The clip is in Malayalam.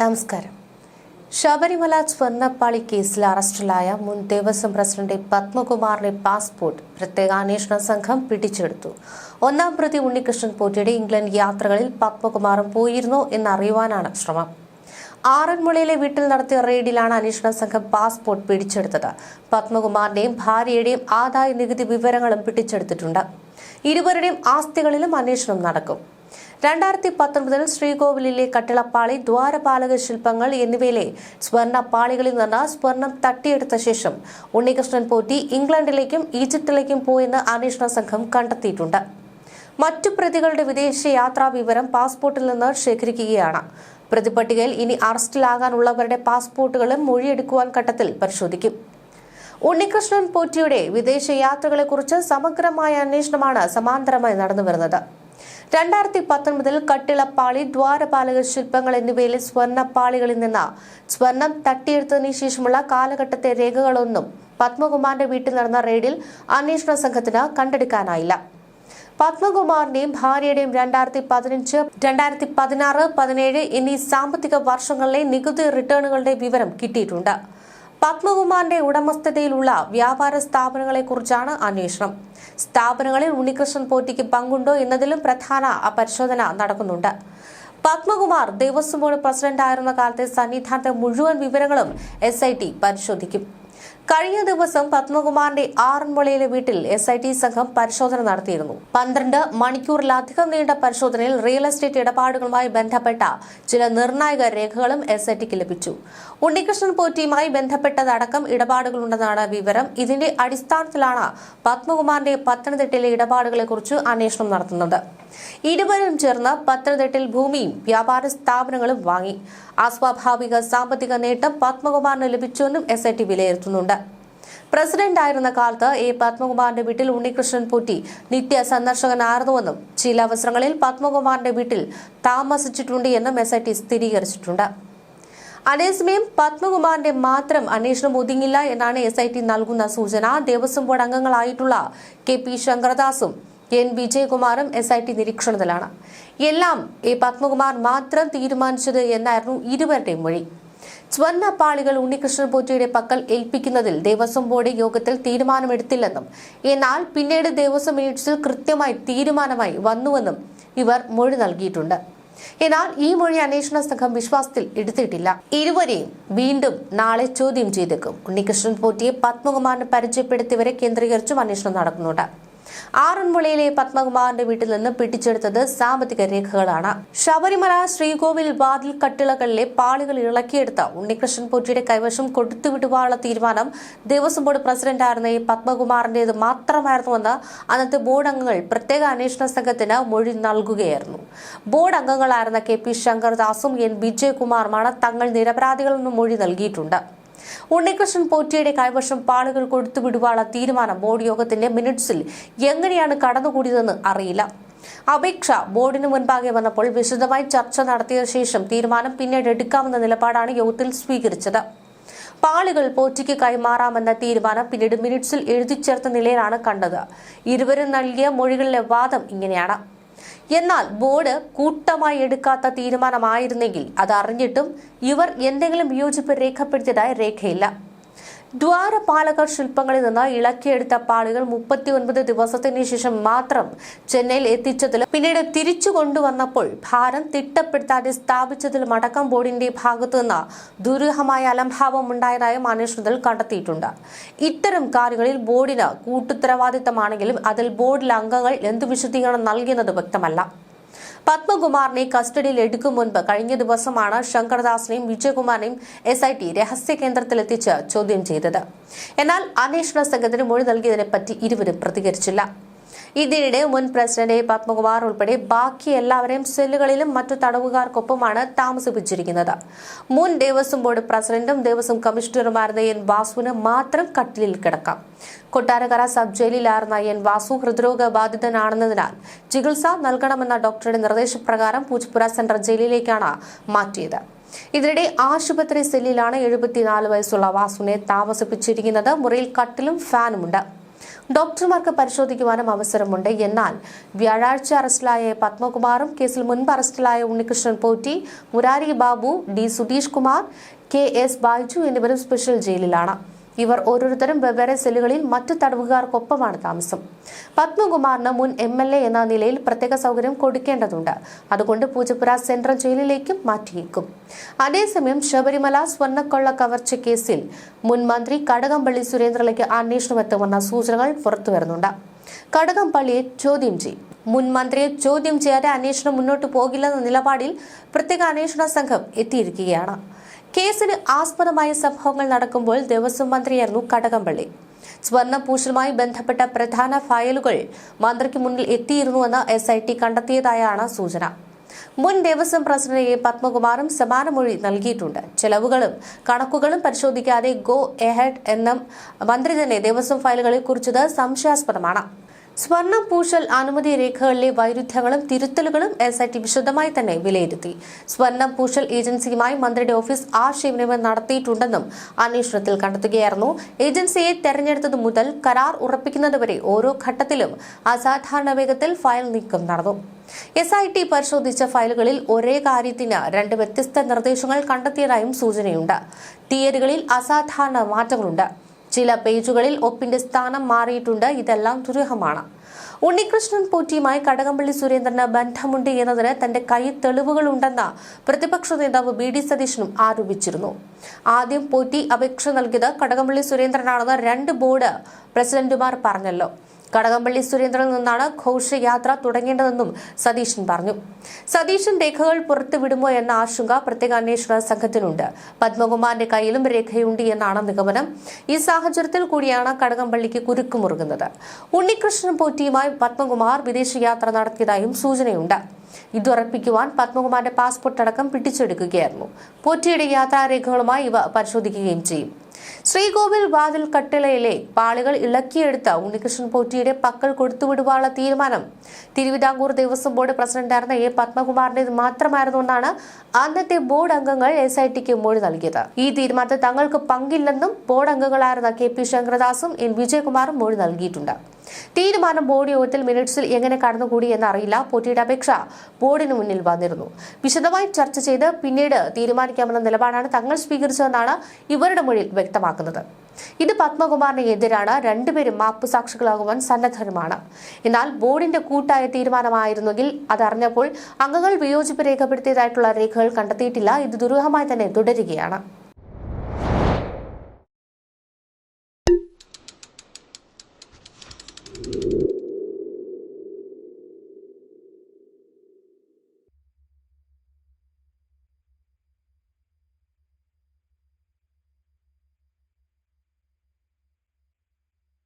നമസ്കാരം. ശബരിമല സ്വർണപ്പാളി കേസിൽ അറസ്റ്റിലായ മുൻ ദേവസ്വം പ്രസിഡന്റ് പത്മകുമാറിന്റെ പാസ്പോർട്ട് പ്രത്യേക അന്വേഷണ സംഘം പിടിച്ചെടുത്തു. ഒന്നാം പ്രതി ഉണ്ണികൃഷ്ണൻ പോറ്റിയുടെ ഇംഗ്ലണ്ട് യാത്രകളിൽ പത്മകുമാറും പോയിരുന്നോ എന്നറിയുവാനാണ് ശ്രമം. ആറന്മുളയിലെ വീട്ടിൽ നടത്തിയ റെയ്ഡിലാണ് അന്വേഷണ സംഘം പാസ്പോർട്ട് പിടിച്ചെടുത്തത്. പത്മകുമാറിന്റെയും ഭാര്യയുടെയും ആദായ നികുതി വിവരങ്ങളും പിടിച്ചെടുത്തിട്ടുണ്ട്. ഇരുവരുടെയും ആസ്തികളിലും അന്വേഷണം നടക്കും. രണ്ടായിരത്തി പത്തൊൻപതിൽ ശ്രീകോവിലിലെ കട്ടിളപ്പാളി ദ്വാരപാലക ശില്പങ്ങൾ എന്നിവയിലെ സ്വർണ പാളികളിൽ നിന്ന് സ്വർണം തട്ടിയെടുത്ത ശേഷം ഉണ്ണികൃഷ്ണൻ പോറ്റി ഇംഗ്ലണ്ടിലേക്കും ഈജിപ്തിലേക്കും പോയെന്ന് അന്വേഷണ സംഘം കണ്ടെത്തിയിട്ടുണ്ട്. മറ്റു പ്രതികളുടെ വിദേശ യാത്രാ വിവരം പാസ്പോർട്ടിൽ നിന്ന് ശേഖരിക്കുകയാണ്. പ്രതിപട്ടികയിൽ ഇനി അറസ്റ്റിലാകാനുള്ളവരുടെ പാസ്പോർട്ടുകളും മൊഴിയെടുക്കുവാൻ ഘട്ടത്തിൽ പരിശോധിക്കും. ഉണ്ണികൃഷ്ണൻ പോറ്റിയുടെ വിദേശ യാത്രകളെക്കുറിച്ച് സമഗ്രമായ അന്വേഷണമാണ് സമാന്തരമായി നടന്നുവരുന്നത്. രണ്ടായിരത്തി പത്തൊൻപതിൽ കട്ടിളപ്പാളി ദ്വാരപാലക ശില്പങ്ങൾ എന്നിവയിലെ സ്വർണപ്പാളികളിൽ നിന്ന് സ്വർണം തട്ടിയെടുത്തതിനു ശേഷമുള്ള കാലഘട്ടത്തെ രേഖകളൊന്നും പത്മകുമാറിന്റെ വീട്ടിൽ നടന്ന റെയ്ഡിൽ അന്വേഷണ സംഘത്തിന് കണ്ടെടുക്കാനായില്ല. പത്മകുമാറിന്റെയും ഭാര്യയുടെയും രണ്ടായിരത്തി പതിനഞ്ച് രണ്ടായിരത്തി പതിനാറ് പതിനേഴ് എന്നീ സാമ്പത്തിക വർഷങ്ങളിലെ നികുതി റിട്ടേണുകളുടെ വിവരം കിട്ടിയിട്ടുണ്ട്. പത്മകുമാറിന്റെ ഉടമസ്ഥതയിലുള്ള വ്യാപാര സ്ഥാപനങ്ങളെക്കുറിച്ചാണ് അന്വേഷണം. സ്ഥാപനങ്ങളിൽ ഉണ്ണികൃഷ്ണൻ പോറ്റിക്ക് പങ്കുണ്ടോ എന്നതിലും പ്രധാന പരിശോധന നടക്കുന്നുണ്ട്. പത്മകുമാർ ദേവസ്വം ബോർഡ് പ്രസിഡന്റായിരുന്ന കാലത്തെ സന്നിധാനത്തെ മുഴുവൻ വിവരങ്ങളും എസ് പരിശോധിക്കും. കഴിഞ്ഞ ദിവസം പത്മകുമാറിന്റെ ആറന്മുളയിലെ വീട്ടിൽ എസ് ഐ ടി സംഘം പരിശോധന നടത്തിയിരുന്നു. പന്ത്രണ്ട് മണിക്കൂറിലധികം നീണ്ട പരിശോധനയിൽ റിയൽ എസ്റ്റേറ്റ് ഇടപാടുകളുമായി ബന്ധപ്പെട്ട ചില നിർണായക രേഖകളും എസ് ഐ ടിക്ക് ലഭിച്ചു. ഉണ്ണികൃഷ്ണൻ പോറ്റിയുമായി ബന്ധപ്പെട്ടതടക്കം ഇടപാടുകളുണ്ടെന്നാണ് വിവരം. ഇതിന്റെ അടിസ്ഥാനത്തിലാണ് പത്മകുമാറിന്റെ പത്തനംതിട്ടയിലെ ഇടപാടുകളെക്കുറിച്ച് അന്വേഷണം നടത്തുന്നത്. ഇരുവരും ചേർന്ന് പത്തനംതിട്ടയിൽ ഭൂമിയും വ്യാപാര സ്ഥാപനങ്ങളും വാങ്ങി. അസ്വാഭാവിക സാമ്പത്തിക നേട്ടം പത്മകുമാറിന് ലഭിച്ചുവെന്നും എസ് ഐ ടി വിലയിരുത്തുന്നുണ്ട്. പ്രസിഡന്റ് ആയിരുന്ന കാലത്ത് എ പത്മകുമാറിന്റെ വീട്ടിൽ ഉണ്ണികൃഷ്ണൻ പൂറ്റി നിത്യ സന്ദർശകനായിരുന്നുവെന്നും ചില അവസരങ്ങളിൽ പത്മകുമാറിന്റെ വീട്ടിൽ താമസിച്ചിട്ടുണ്ട് എന്നും എസ് ഐ ടി സ്ഥിരീകരിച്ചിട്ടുണ്ട്. അതേസമയം പത്മകുമാറിന്റെ മാത്രം അന്വേഷണം ഒതുങ്ങില്ല എന്നാണ് എസ് ഐ ടി നൽകുന്ന സൂചന. ദേവസ്വം ബോർഡ് അംഗങ്ങളായിട്ടുള്ള കെ പി ശങ്കരദാസും എൻ വിജയകുമാറും എസ് ഐ ടി നിരീക്ഷണത്തിലാണ്. എല്ലാം എ പത്മകുമാർ മാത്രം തീരുമാനിച്ചത് എന്നായിരുന്നു ഇരുവരുടെയും മൊഴി. സ്വർണപ്പാളികൾ ഉണ്ണികൃഷ്ണൻ പോറ്റിയുടെ പക്കൽ ഏൽപ്പിക്കുന്നതിൽ ദേവസ്വം ബോർഡ് യോഗത്തിൽ തീരുമാനമെടുത്തില്ലെന്നും എന്നാൽ പിന്നീട് ദേവസ്വം മിനിറ്റ്സിൽ കൃത്യമായി തീരുമാനമായി വന്നുവെന്നും ഇവർ മൊഴി നൽകിയിട്ടുണ്ട്. എന്നാൽ ഈ മൊഴി അന്വേഷണ സംഘം വിശ്വാസത്തിൽ എടുത്തിട്ടില്ല. ഇരുവരെയും വീണ്ടും നാളെ ചോദ്യം ചെയ്തേക്കും. ഉണ്ണികൃഷ്ണൻ പോറ്റിയെ പത്മകുമാറിന് പരിചയപ്പെടുത്തിയവരെ കേന്ദ്രീകരിച്ചും അന്വേഷണം നടക്കുന്നുണ്ട്. ആറന്മുളയിലെ പത്മകുമാറിന്റെ വീട്ടിൽ നിന്ന് പിടിച്ചെടുത്തത് സാമ്പത്തിക രേഖകളാണ്. ശബരിമല ശ്രീകോവിൽ വാതിൽ കട്ടിളകളിലെ പാളികൾ ഇളക്കിയെടുത്ത ഉണ്ണികൃഷ്ണൻ പോറ്റിയുടെ കൈവശം കൊടുത്തുവിടുവാനുള്ള തീരുമാനം ദേവസ്വം ബോർഡ് പ്രസിഡന്റായിരുന്ന ഈ പത്മകുമാറിന്റേത് മാത്രമായിരുന്നുവെന്ന് അന്നത്തെ ബോർഡ് അംഗങ്ങൾ പ്രത്യേക അന്വേഷണ സംഘത്തിന് മൊഴി നൽകുകയായിരുന്നു. ബോർഡ് അംഗങ്ങളായിരുന്ന കെ പി ശങ്കർദാസും എൻ. വിജയകുമാറുമാണ് തങ്ങൾ നിരപരാധികളെന്ന് മൊഴി നൽകിയിട്ടുണ്ട്. ഉണ്ണികൃഷ്ണൻ പോറ്റിയുടെ കൈവശം പാളുകൾ കൊടുത്തുവിടുവാനുള്ള തീരുമാനം ബോർഡ് യോഗത്തിന്റെ മിനിറ്റ്സിൽ എങ്ങനെയാണ് കടന്നുകൂടിയതെന്ന് അറിയില്ല. അപേക്ഷ ബോർഡിന് മുൻപാകെ വന്നപ്പോൾ വിശദമായി ചർച്ച നടത്തിയ ശേഷം തീരുമാനം പിന്നീട് എടുക്കാമെന്ന നിലപാടാണ് യോഗത്തിൽ സ്വീകരിച്ചത്. പാളുകൾ പോറ്റിക്ക് കൈമാറാമെന്ന തീരുമാനം പിന്നീട് മിനിറ്റ്സിൽ എഴുതിച്ചേർത്ത നിലയിലാണ് കണ്ടത്. ഇരുവരും നൽകിയ മൊഴികളിലെ വാദം ഇങ്ങനെയാണ്. എന്നാൽ ബോർഡ് കൂട്ടമായി എടുക്കാത്ത തീരുമാനമായിരുന്നെങ്കിൽ അത് അറിഞ്ഞിട്ടും ഇവർ എന്തെങ്കിലും വിയോജിപ്പ് രേഖപ്പെടുത്തിയതായി രേഖയില്ല. ദ്വാരപാലകർ ശില്പങ്ങളിൽ നിന്ന് ഇളക്കിയെടുത്ത പാളികൾ മുപ്പത്തിയൊൻപത് ദിവസത്തിന് ശേഷം മാത്രം ചെന്നൈയിൽ എത്തിച്ചതിലും പിന്നീട് തിരിച്ചു കൊണ്ടുവന്നപ്പോൾ ഭാരം തിട്ടപ്പെടുത്താതെ സ്ഥാപിച്ചതിലും അടക്കം ബോർഡിന്റെ ഭാഗത്തുനിന്ന് ദുരൂഹമായ അലംഭാവം ഉണ്ടായതായും അന്വേഷണത്തിൽ കണ്ടെത്തിയിട്ടുണ്ട്. ഇത്തരം കാര്യങ്ങളിൽ ബോർഡിന് കൂട്ടുത്തരവാദിത്തമാണെങ്കിലും അതിൽ ബോർഡിലെ അംഗങ്ങൾ എന്ത് വിശദീകരണം നൽകിയെന്നത് വ്യക്തമല്ല. പത്മകുമാറിനെ കസ്റ്റഡിയിൽ എടുക്കും മുൻപ് കഴിഞ്ഞ ദിവസമാണ് ശങ്കർദാസിനെയും വിജയകുമാറിനെയും എസ് ഐ ടി രഹസ്യ കേന്ദ്രത്തിലെത്തിച്ച് ചോദ്യം ചെയ്തത്. എന്നാൽ അന്വേഷണ സംഘത്തിന് മൊഴി നൽകിയതിനെപ്പറ്റി ഇരുവരും പ്രതികരിച്ചില്ല. ഇതിനിടെ മുൻ പ്രസിഡന്റ് പത്മകുമാർ ഉൾപ്പെടെ ബാക്കി എല്ലാവരെയും സെല്ലുകളിലും മറ്റു തടവുകാർക്കൊപ്പമാണ് താമസിപ്പിച്ചിരിക്കുന്നത്. മുൻ ദേവസ്വം ബോർഡ് പ്രസിഡന്റും ദേവസ്വം കമ്മീഷണറുമായിരുന്ന എൻ വാസുവിന് മാത്രം കട്ടിലിൽ കിടക്കാം. കൊട്ടാരക്കര സബ് ജയിലിലായിരുന്ന എൻ വാസു ഹൃദ്രോഗ ബാധിതനാണെന്നതിനാൽ ചികിത്സ നൽകണമെന്ന ഡോക്ടറുടെ നിർദ്ദേശപ്രകാരം പൂജ്പുര സെൻട്രൽ ജയിലിലേക്കാണ് മാറ്റിയത്. ഇതിനിടെ ആശുപത്രി സെല്ലിലാണ് എഴുപത്തിനാല് വയസ്സുള്ള വാസുവിനെ താമസിപ്പിച്ചിരിക്കുന്നത്. മുറിയിൽ കട്ടിലും ഫാനുമുണ്ട്. ഡോക്ടർമാർക്ക് പരിശോധിക്കുവാനും അവസരമുണ്ട്. എന്നാൽ വ്യാഴാഴ്ച അറസ്റ്റിലായ പത്മകുമാറും കേസിൽ മുൻപ് അറസ്റ്റിലായ Unnikrishnan Potti Murari Babu D Sudheesh Kumar K S Baju എന്നിവരും സ്പെഷ്യൽ ജയിലിലാണ്. ഇവർ ഓരോരുത്തരും വെവ്വേറെ സെല്ലുകളിൽ മറ്റു തടവുകാർക്കൊപ്പമാണ് താമസം. പത്മകുമാറിന് മുൻ എം എൽ എ എന്ന നിലയിൽ പ്രത്യേക സൗകര്യം കൊടുക്കേണ്ടതുണ്ട്. അതുകൊണ്ട് പൂജപ്പുര സെൻട്രൽ ജയിലിലേക്കും മാറ്റിയേക്കും. അതേസമയം ശബരിമല സ്വർണക്കൊള്ള കവർച്ച കേസിൽ മുൻ മന്ത്രി കടകംപള്ളി സുരേന്ദ്രനിലേക്ക് അന്വേഷണം എത്തുമെന്ന സൂചനകൾ പുറത്തുവരുന്നുണ്ട് കടകംപള്ളിയെ ചോദ്യം ചെയ്യും. മുൻ മന്ത്രിയെ ചോദ്യം ചെയ്യാതെ അന്വേഷണം മുന്നോട്ട് പോകില്ലെന്ന നിലപാടിൽ പ്രത്യേക അന്വേഷണ സംഘം എത്തിയിരിക്കുകയാണ്. കേസിന് ആസ്പദമായ സംഭവങ്ങൾ നടക്കുമ്പോൾ ദേവസ്വം മന്ത്രിയായിരുന്നു കടകംപള്ളി. സ്വർണപൂശലുമായി ബന്ധപ്പെട്ട പ്രധാന ഫയലുകൾ മന്ത്രിക്ക് മുന്നിൽ എത്തിയിരുന്നുവെന്ന് എസ് ഐ ടി കണ്ടെത്തിയതായാണ് സൂചന. മുൻ ദേവസ്വം പ്രസിഡന്റ് എ പത്മകുമാറും സമാന മൊഴി നൽകിയിട്ടുണ്ട്. ചെലവുകളും കണക്കുകളും പരിശോധിക്കാതെ ഗോ എഹെഡ് എന്ന മന്ത്രി തന്നെ ദേവസ്വം ഫയലുകളെ കുറിച്ചത് സംശയാസ്പദമാണ്. സ്വർണം പൂശൽ അനുമതി രേഖകളിലെ വൈരുദ്ധ്യങ്ങളും തിരുത്തലുകളും എസ് ഐ ടി വിശദമായി തന്നെ വിലയിരുത്തി. സ്വർണം പൂശൽ ഏജൻസിയുമായി മന്ത്രിയുടെ ഓഫീസ് ആശയവിനിമയം നടത്തിയിട്ടുണ്ടെന്നും അന്വേഷണത്തിൽ കണ്ടെത്തുകയായിരുന്നു. ഏജൻസിയെ തെരഞ്ഞെടുത്തത് മുതൽ കരാർ ഉറപ്പിക്കുന്നതുവരെ ഓരോ ഘട്ടത്തിലും അസാധാരണ വേഗത്തിൽ ഫയൽ നീക്കം നടന്നു. എസ് ഐ ടി പരിശോധിച്ച ഫയലുകളിൽ ഒരേ കാര്യത്തിന് രണ്ട് വ്യത്യസ്ത നിർദ്ദേശങ്ങൾ കണ്ടെത്തിയതായും സൂചനയുണ്ട്. തീയതികളിൽ അസാധാരണ മാറ്റങ്ങളുണ്ട്. ചില പേജുകളിൽ ഒപ്പിന്റെ സ്ഥാനം മാറിയിട്ടുണ്ട്. ഇതെല്ലാം ദുരൂഹമാണ്. ഉണ്ണികൃഷ്ണൻ പോറ്റിയുമായി കടകംപള്ളി സുരേന്ദ്രന് ബന്ധമുണ്ട് എന്നതിന് തന്റെ കൈ തെളിവുകളുണ്ടെന്ന് പ്രതിപക്ഷ നേതാവ് ബി ഡി സതീശനും ആരോപിച്ചിരുന്നു. ആദ്യം പോറ്റി അപേക്ഷ നൽകിയത് കടകംപള്ളി സുരേന്ദ്രനാണെന്ന് രണ്ട് ബോർഡ് പ്രസിഡന്റുമാർ പറഞ്ഞല്ലോ. കടകംപള്ളി സുരേന്ദ്രൻ നിന്നാണ് ഘോഷയാത്ര തുടങ്ങേണ്ടതെന്നും സതീശൻ പറഞ്ഞു. സതീശൻ രേഖകൾ പുറത്തുവിടുമോ എന്ന ആശങ്ക പ്രത്യേക അന്വേഷണ സംഘത്തിനുണ്ട്. പത്മകുമാറിന്റെ കയ്യിലും രേഖയുണ്ട് എന്നാണ് നിഗമനം. ഈ സാഹചര്യത്തിൽ കൂടിയാണ് കടകംപള്ളിക്ക് കുരുക്കുമുറുകുന്നത്. ഉണ്ണികൃഷ്ണൻ പോറ്റിയുമായി പത്മകുമാർ വിദേശയാത്ര നടത്തിയതായും സൂചനയുണ്ട്. ഇതുറപ്പിക്കുവാൻ പത്മകുമാറിന്റെ പാസ്പോർട്ട് അടക്കം പിടിച്ചെടുക്കുകയായിരുന്നു. പോറ്റിയുടെ യാത്രാരേഖകളുമായി ഇവ പരിശോധിക്കുകയും ചെയ്യും. ശ്രീകോവിൽ വാതിൽ കട്ടിളയിലെ പാളികൾ ഇളക്കിയെടുത്ത ഉണ്ണികൃഷ്ണൻ പോറ്റിയുടെ പക്കൽ കൊടുത്തുവിടുവാനുള്ള തീരുമാനം. തിരുവിതാംകൂർ ദേവസ്വം ബോർഡ് പ്രസിഡന്റായിരുന്ന എ. മാത്രമായിരുന്നു എന്നാണ് അന്നത്തെ ബോർഡ് അംഗങ്ങൾ എസ് ഐ ടിക്ക് മൊഴി നൽകിയത്. ഈ തീരുമാനത്തിൽ തങ്ങൾക്ക് പങ്കില്ലെന്നും ബോർഡ് അംഗങ്ങളായിരുന്ന കെ. പി. ശങ്കരദാസും എൻ. വിജയകുമാറും മൊഴി നൽകിയിട്ടുണ്ട്. തീരുമാനം ബോർഡ് യോഗത്തിൽ മിനിറ്റ്സിൽ എങ്ങനെ കടന്നുകൂടി എന്നറിയില്ല. പോറ്റിയുടെ അപേക്ഷ ബോർഡിന് മുന്നിൽ വന്നിരുന്നു. വിശദമായി ചർച്ച ചെയ്ത് പിന്നീട് തീരുമാനിക്കാമെന്ന നിലപാടാണ് തങ്ങൾ സ്വീകരിച്ചതെന്നാണ് ഇവരുടെ മൊഴിയിൽ വ്യക്തമാക്കുന്നത്. ഇത് പത്മകുമാറിന് എതിരാണ്. രണ്ടുപേരും മാപ്പ് സാക്ഷികളാകുവാൻ സന്നദ്ധരുമാണ്. എന്നാൽ ബോർഡിന്റെ കൂട്ടായ തീരുമാനമായിരുന്നെങ്കിൽ അതറിഞ്ഞപ്പോൾ അംഗങ്ങൾ വിയോജിപ്പ് രേഖപ്പെടുത്തിയതായിട്ടുള്ള രേഖകൾ കണ്ടെത്തിയിട്ടില്ല. ഇത് ദുരൂഹമായി തന്നെ തുടരുകയാണ്.